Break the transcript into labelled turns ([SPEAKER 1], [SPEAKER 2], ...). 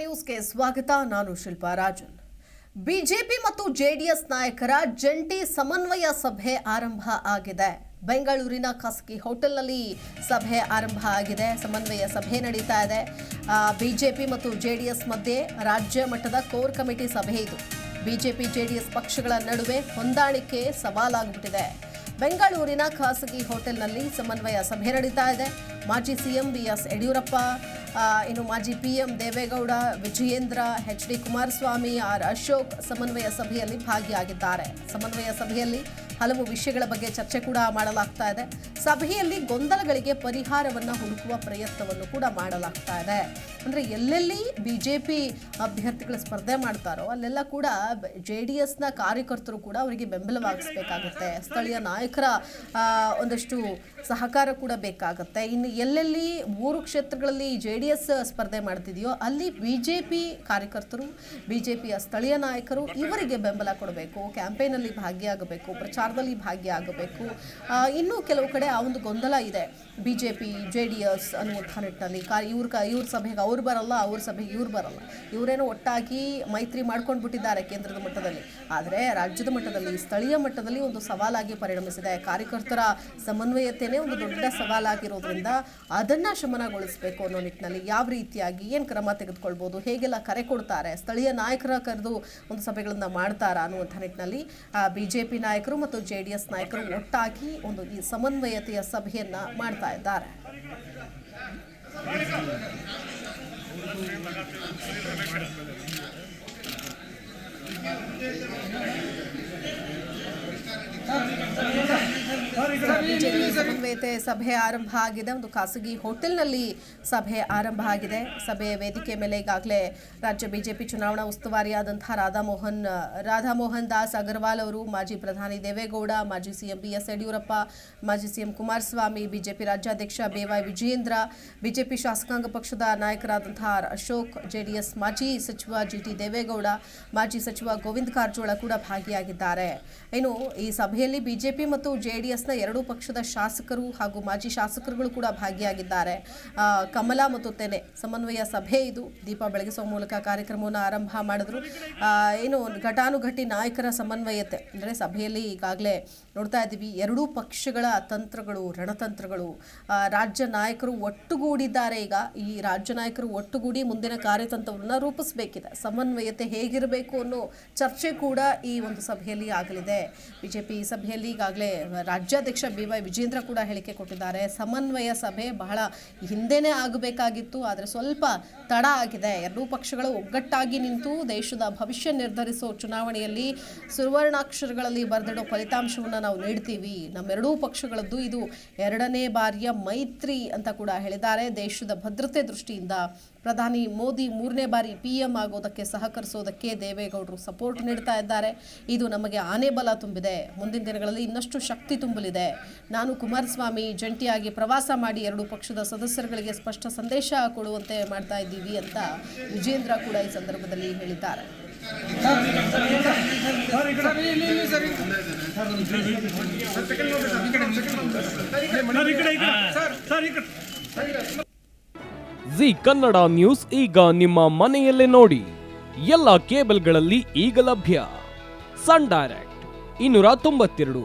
[SPEAKER 1] ನ್ಯೂಸ್ಗೆ ಸ್ವಾಗತ. ನಾನು ಶಿಲ್ಪಾ ರಾಜನ್. ಬಿಜೆಪಿ ಮತ್ತು ಜೆಡಿಎಸ್ ನಾಯಕರ ಜಂಟಿ ಸಮನ್ವಯ ಸಭೆ ಆರಂಭ ಆಗಿದೆ. ಬೆಂಗಳೂರಿನ ಖಾಸಗಿ ಹೋಟೆಲ್ನಲ್ಲಿ ಸಭೆ ಆರಂಭ ಆಗಿದೆ. ಸಮನ್ವಯ ಸಭೆ ನಡೀತಾ ಇದೆ. ಬಿಜೆಪಿ ಮತ್ತು ಜೆಡಿಎಸ್ ಮಧ್ಯೆ ರಾಜ್ಯ ಮಟ್ಟದ ಕೋರ್ ಕಮಿಟಿ ಸಭೆ ಇದು. ಬಿಜೆಪಿ, ಜೆಡಿಎಸ್ ಪಕ್ಷಗಳ ನಡುವೆ ಹೊಂದಾಣಿಕೆ ಸವಾಲಾಗ್ಬಿಟ್ಟಿದೆ. ಬೆಂಗಳೂರಿನ ಖಾಸಗಿ ಹೋಟೆಲ್ನಲ್ಲಿ ಸಮನ್ವಯ ಸಭೆ ನಡೀತಾ ಇದೆ. ಮಾಜಿ ಸಿಎಂ ಬಿ ಎಸ್ ಯಡಿಯೂರಪ್ಪ ಇನ್ನು ಮಾಜಿ PM Devegowda, Vijayendra, H D Kumaraswamy, R Ashok ಸಮನ್ವಯ ಸಭೆಯಲ್ಲಿ ಭಾಗಿಯಾಗಿದ್ದಾರೆ. ಸಮನ್ವಯ ಸಭೆಯಲ್ಲಿ ಹಲವು ವಿಷಯಗಳ ಬಗ್ಗೆ ಚರ್ಚೆ ಕೂಡ ಮಾಡಲಾಗ್ತಾ ಇದೆ. ಸಭೆಯಲ್ಲಿ ಗೊಂದಲಗಳಿಗೆ ಪರಿಹಾರವನ್ನು ಹುಡುಕುವ ಪ್ರಯತ್ನವನ್ನು ಕೂಡ ಮಾಡಲಾಗ್ತಾ ಇದೆ. ಅಂದರೆ ಎಲ್ಲೆಲ್ಲಿ ಬಿಜೆಪಿ ಅಭ್ಯರ್ಥಿಗಳು ಸ್ಪರ್ಧೆ ಮಾಡ್ತಾರೋ ಅಲ್ಲೆಲ್ಲ ಕೂಡ ಜೆ ಡಿ ಎಸ್ನ ಕಾರ್ಯಕರ್ತರು ಕೂಡ ಅವರಿಗೆ ಬೆಂಬಲವಾಗಿಸ್ಬೇಕಾಗುತ್ತೆ. ಸ್ಥಳೀಯ ನಾಯಕರ ಒಂದಷ್ಟು ಸಹಕಾರ ಕೂಡ ಬೇಕಾಗುತ್ತೆ. ಇನ್ನು ಎಲ್ಲೆಲ್ಲಿ ಮೂರು ಕ್ಷೇತ್ರಗಳಲ್ಲಿ ಜೆ ಡಿ ಎಸ್ ಸ್ಪರ್ಧೆ ಮಾಡ್ತಿದೆಯೋ ಅಲ್ಲಿ ಬಿ ಜೆ ಪಿ ಕಾರ್ಯಕರ್ತರು ಬಿ ಜೆ ಪಿಯ ಸ್ಥಳೀಯ ನಾಯಕರು ಇವರಿಗೆ ಬೆಂಬಲ ಕೊಡಬೇಕು ಕ್ಯಾಂಪೇನಲ್ಲಿ ಭಾಗಿಯಾಗಬೇಕು ಪ್ರಚಾರದಲ್ಲಿ ಭಾಗಿಯಾಗಬೇಕು. ಇನ್ನು ಕೆಲವು ಕಡೆ ಆ ಒಂದು ಗೊಂದಲ ಇದೆ. B J P J D S ಅನ್ನುವಂಥ ನಿಟ್ಟಿನಲ್ಲಿ ಕಾ ಇವ್ರ ಕ ಇವ್ರ ಸಭೆಗೆ ಅವ್ರು ಬರಲ್ಲ, ಅವ್ರ ಸಭೆಗೆ ಇವ್ರು ಬರಲ್ಲ. ಇವರೇನೋ ಒಟ್ಟಾಗಿ ಮೈತ್ರಿ ಮಾಡ್ಕೊಂಡು ಬಿಟ್ಟಿದ್ದಾರೆ ಕೇಂದ್ರದ ಮಟ್ಟದಲ್ಲಿ. ಆದರೆ ರಾಜ್ಯದ ಮಟ್ಟದಲ್ಲಿ, ಸ್ಥಳೀಯ ಮಟ್ಟದಲ್ಲಿ ಒಂದು ಸವಾಲಾಗಿ ಪರಿಣಮಿಸಿದೆ. ಕಾರ್ಯಕರ್ತರ ಸಮನ್ವಯತೆಯೇ ಒಂದು ದೊಡ್ಡ ಸವಾಲಾಗಿರೋದ್ರಿಂದ ಅದನ್ನು ಶಮನಗೊಳಿಸಬೇಕು ಅನ್ನೋ ನಿಟ್ಟಿನಲ್ಲಿ ಯಾವ ರೀತಿಯಾಗಿ, ಏನು ಕ್ರಮ ತೆಗೆದುಕೊಳ್ಬೋದು, ಹೇಗೆಲ್ಲ ಕರೆ ಕೊಡ್ತಾರೆ, ಸ್ಥಳೀಯ ನಾಯಕರ ಕರೆದು ಒಂದು ಸಭೆಗಳನ್ನು ಮಾಡ್ತಾರಾ ಅನ್ನುವಂಥ ನಿಟ್ಟಿನಲ್ಲಿ ಬಿ ಜೆ ಪಿ ನಾಯಕರು ಮತ್ತು ಜೆ ಡಿ ಎಸ್ ನಾಯಕರು ಒಟ್ಟಾಗಿ ಒಂದು ಈ ಸಮನ್ವಯತೆಯ ಸಭೆಯನ್ನ ಮಾಡ್ತಾ ಇದ್ದಾರೆ. ಬಿಜೆಪಿ ಸಮನ್ವಯತೆ ಸಭೆ ಆರಂಭ ಆಗಿದೆ. ಒಂದು ಖಾಸಗಿ ಹೋಟೆಲ್ನಲ್ಲಿ ಸಭೆ ಆರಂಭ ಆಗಿದೆ. ಸಭೆ ವೇದಿಕೆ ಮೇಲೆ ಈಗಾಗಲೇ ರಾಜ್ಯ ಬಿಜೆಪಿ ಚುನಾವಣಾ ಉಸ್ತುವಾರಿಯಾದಂತಹ ರಾಧಾಮೋಹನ್ ರಾಧಾಮೋಹನ್ ದಾಸ್ ಅಗರ್ವಾಲ್ ಅವರು, ಮಾಜಿ ಪ್ರಧಾನಿ ದೇವೇಗೌಡ, ಮಾಜಿ ಸಿಎಂ ಬಿ ಎಸ್ ಯಡಿಯೂರಪ್ಪ, ಮಾಜಿ ಸಿಎಂ ಕುಮಾರಸ್ವಾಮಿ, ಬಿಜೆಪಿ ರಾಜ್ಯಾಧ್ಯಕ್ಷ ಬಿವೈ ವಿಜಯೇಂದ್ರ, ಬಿಜೆಪಿ ಶಾಸಕಾಂಗ ಪಕ್ಷದ ನಾಯಕರಾದಂತಹ ಅಶೋಕ್, ಜೆಡಿಎಸ್ ಮಾಜಿ ಸಚಿವ ಜಿ ಟಿ ದೇವೇಗೌಡ, ಮಾಜಿ ಸಚಿವ ಗೋವಿಂದ ಕಾರಜೋಳ ಕೂಡ ಭಾಗಿಯಾಗಿದ್ದಾರೆ. ಇನ್ನು ಈ ಸಭೆಯಲ್ಲಿ ಬಿಜೆಪಿ ಮತ್ತು ಜೆಡಿಎಸ್ನ ಎರಡೂ ಪಕ್ಷದ ಶಾಸಕರು ಹಾಗೂ ಮಾಜಿ ಶಾಸಕರುಗಳು ಕೂಡ ಭಾಗಿಯಾಗಿದ್ದಾರೆ. ಕಮಲ ಮತ್ತು ತೆನೆ ಸಮನ್ವಯ ಸಭೆ ಇದು. ದೀಪ ಬೆಳಗಿಸುವ ಮೂಲಕ ಕಾರ್ಯಕ್ರಮವನ್ನು ಆರಂಭ ಮಾಡಿದ್ರು. ಏನು ಘಟಾನುಘಟಿ ನಾಯಕರ ಸಮನ್ವಯತೆ ಅಂದರೆ ಸಭೆಯಲ್ಲಿ ಈಗಾಗಲೇ ನೋಡ್ತಾ ಇದ್ದೀವಿ, ಎರಡೂ ಪಕ್ಷಗಳ ತಂತ್ರಗಳು, ರಣತಂತ್ರಗಳು ರಾಜ್ಯ ನಾಯಕರು ಒಟ್ಟುಗೂಡಿದ್ದಾರೆ. ಈಗ ಈ ರಾಜ್ಯ ನಾಯಕರು ಒಟ್ಟುಗೂಡಿ ಮುಂದಿನ ಕಾರ್ಯತಂತ್ರವನ್ನು ರೂಪಿಸಬೇಕಿದೆ. ಸಮನ್ವಯತೆ ಹೇಗಿರಬೇಕು ಅನ್ನೋ ಚರ್ಚೆ ಕೂಡ ಈ ಒಂದು ಸಭೆಯಲ್ಲಿ ಆಗಲಿದೆ. ಬಿಜೆಪಿ ಸಭೆಯಲ್ಲಿ ಈಗಾಗಲೇ ರಾಜ್ಯಾಧ್ಯಕ್ಷ ಬಿ ವೈ ವಿಜೇಂದ್ರ ಕೂಡ ಹೇಳಿಕೆ ಕೊಟ್ಟಿದ್ದಾರೆ. ಸಮನ್ವಯ ಸಭೆ ಬಹಳ ಹಿಂದೆನೇ ಆಗಬೇಕಾಗಿತ್ತು, ಆದರೆ ಸ್ವಲ್ಪ ತಡ ಆಗಿದೆ. ಎರಡೂ ಪಕ್ಷಗಳು ಒಗ್ಗಟ್ಟಾಗಿ ನಿಂತು ದೇಶದ ಭವಿಷ್ಯ ನಿರ್ಧರಿಸೋ ಚುನಾವಣೆಯಲ್ಲಿ ಸುವರ್ಣಾಕ್ಷರಗಳಲ್ಲಿ ಬರೆದಿಡೋ ಫಲಿತಾಂಶವನ್ನು ನಾವು ನೀಡ್ತೀವಿ. ನಮ್ಮೆರಡೂ ಪಕ್ಷಗಳದ್ದು ಇದು ಎರಡನೇ ಬಾರಿಯ ಮೈತ್ರಿ ಅಂತ ಕೂಡ ಹೇಳಿದ್ದಾರೆ. ದೇಶದ ಭದ್ರತೆ ದೃಷ್ಟಿಯಿಂದ ಪ್ರಧಾನಿ ಮೋದಿ ಮೂರನೇ ಬಾರಿ ಪಿ ಎಂ ಆಗೋದಕ್ಕೆ ಸಹಕರಿಸೋದಕ್ಕೆ ದೇವೇಗೌಡರು ಸಪೋರ್ಟ್ ನೀಡ್ತಾ ಇದ್ದಾರೆ. ಇದು ನಮಗೆ ಆನೆ ಬಲ ತುಂಬಿದೆ. ಮುಂದಿನ ದಿನಗಳಲ್ಲಿ ಇನ್ನಷ್ಟು ಶಕ್ತಿ ತುಂಬಲಿದೆ ನಾನು ಕುಮಾರಸ್ವಾಮಿ ಜಂಟಿಯಾಗಿ ಪ್ರವಾಸ ಮಾಡಿ ಎರಡು ಪಕ್ಷದ ಸದಸ್ಯರುಗಳಿಗೆ ಸ್ಪಷ್ಟ ಸಂದೇಶ ಕೊಡುವಂತೆ ಮಾಡ್ತಾ ಇದ್ದೀವಿ ಅಂತ ವಿಜೇಂದ್ರ ಕೂಡ ಈ ಸಂದರ್ಭದಲ್ಲಿ ಹೇಳಿದ್ದಾರೆ.
[SPEAKER 2] ಜಿ ಕನ್ನಡ ನ್ಯೂಸ್ ಈಗ ನಿಮ್ಮ ಮನೆಯಲ್ಲೇ ನೋಡಿ. ಎಲ್ಲ ಕೇಬಲ್ಗಳಲ್ಲಿ ಈಗ ಲಭ್ಯ. ಸನ್ ಡೈರೆಕ್ಟ್, ಇನ್ನೂರ ತೊಂಬತ್ತೆರಡು.